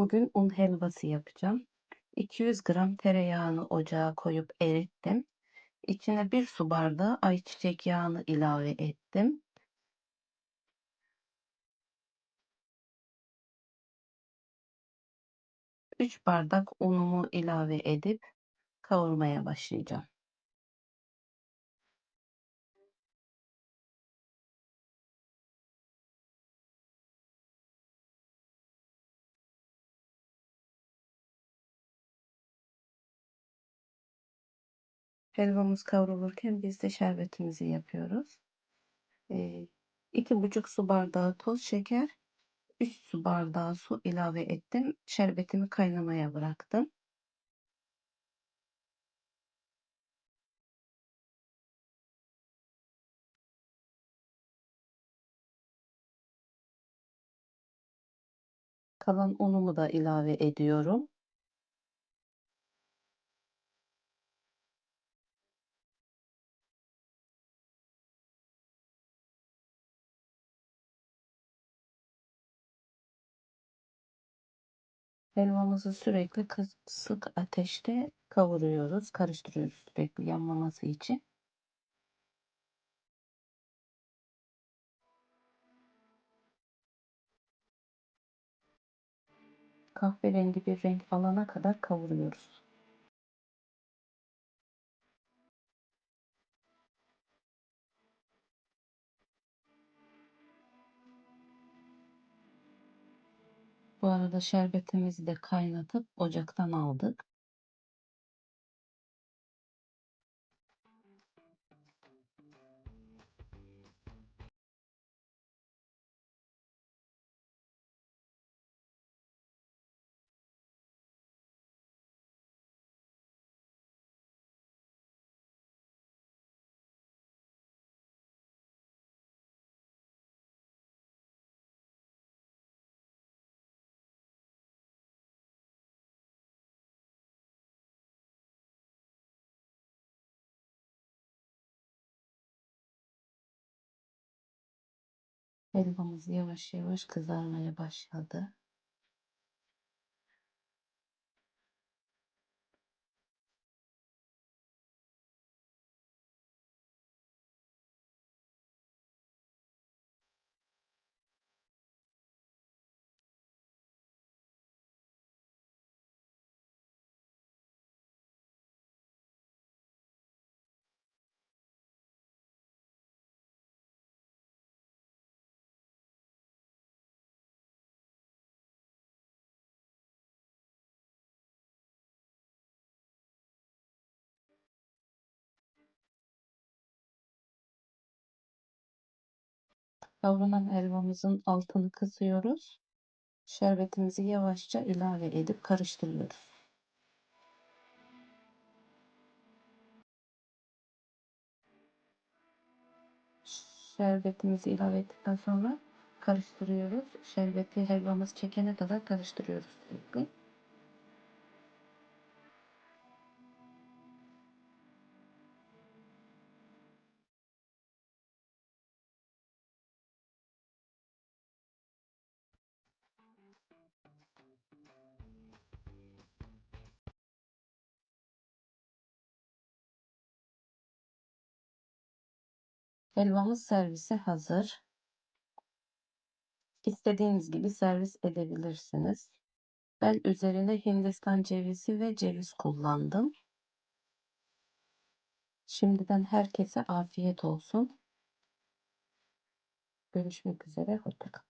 Bugün un helvası yapacağım. 200 gram tereyağını ocağa koyup erittim. İçine bir su bardağı ayçiçek yağını ilave ettim. Üç bardak unumu ilave edip kavurmaya başlayacağım. Helvamız kavrulurken biz de şerbetimizi yapıyoruz. Ee, iki buçuk su bardağı toz şeker, 3 su bardağı su ilave ettim. Şerbetimi kaynamaya bıraktım. Kalan unumu da ilave ediyorum. Helvamızı sürekli kısık ateşte kavuruyoruz, karıştırıyoruz sürekli yanmaması için. Kahverengi bir renk alana kadar kavuruyoruz. Bu arada şerbetimizi de kaynatıp ocaktan aldık. Helvamız yavaş yavaş kızarmaya başladı. Kavrulan helvamızın altını kısıyoruz. Şerbetimizi yavaşça ilave edip karıştırıyoruz. Şerbetimizi ilave ettikten sonra karıştırıyoruz. Şerbeti helvamız çekene kadar karıştırıyoruz sürekli. Helvamız servise hazır. İstediğiniz gibi servis edebilirsiniz. Ben üzerine Hindistan cevizi ve ceviz kullandım. Şimdiden herkese afiyet olsun. Görüşmek üzere. Hoşçakalın.